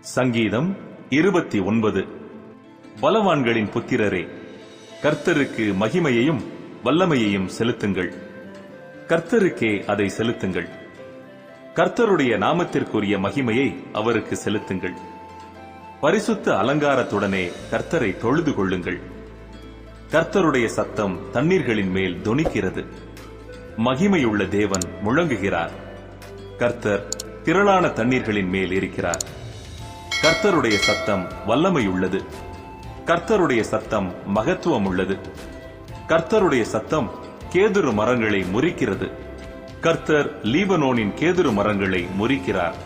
சங்கீதம் இருபத்தி ஒன்பது. பலவான்களின் புத்திரரே கர்த்தருக்கு மகிமையையும் வல்லமையையும் செலுத்துங்கள். கர்த்தருக்கே அதை செலுத்துங்கள். கர்த்தருடைய நாமத்திற்குரிய மகிமையை அவருக்கு செலுத்துங்கள். பரிசுத்த அலங்காரத்துடனே கர்த்தரை தொழுது கொள்ளுங்கள். கர்த்தருடைய சத்தம் தண்ணீர்களின் மேல் தொனிக்கிறது மகிமையுள்ள தேவன் முழங்குகிறார். கர்த்தர் திரளான தண்ணீர்களின் மேல் இருக்கிறார். கர்த்தருடைய சத்தம் வல்லமை உள்ளது கர்த்தருடைய சத்தம் மகத்துவம் உள்ளது கர்த்தருடைய சத்தம் கேதுரு மரங்களை முறிக்கிறது. கர்த்தர் லீபனோனின் கேதுரு மரங்களை முறிக்கிறார்.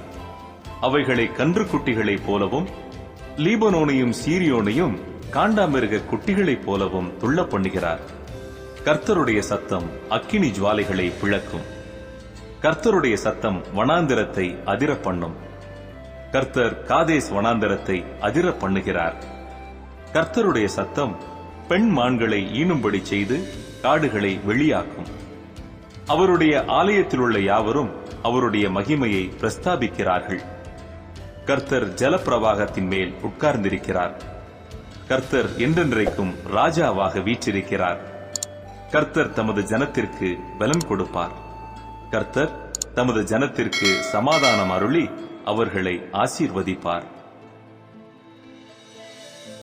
அவைகளை கன்றுக்குட்டிகளைப் போலவும் லீபனோனையும் சீரியோனையும் காண்டாமிருக குட்டிகளைப் போலவும் துள்ள பண்ணுகிறார் கர்த்தருடைய சத்தம் அக்கினி ஜுவாலைகளை பிளக்கும். கர்த்தருடைய சத்தம் வனாந்திரத்தை அதிர பண்ணும் கர்த்தர் காதேஸ் வனாந்தரத்தை அதிர பண்ணுகிறார். கர்த்தருடைய சத்தம் பெண் மான்களை ஈனும்படி செய்து காடுகளை வெளியாக்கும். அவருடைய ஆலயத்தில் உள்ள யாவரும் அவருடைய மகிமையை பிரஸ்தாபிக்கிறார்கள். கர்த்தர் ஜலப்பிரவாகத்தின் மேல் உட்கார்ந்திருக்கிறார். கர்த்தர் என்றென்றைக்கும் ராஜாவாக வீற்றிருக்கிறார். கர்த்தர் தமது ஜனத்திற்கு பலன் கொடுப்பார். கர்த்தர் தமது ஜனத்திற்கு சமாதானம் அருளி அவர்களை ஆசீர்வதிப்பார்.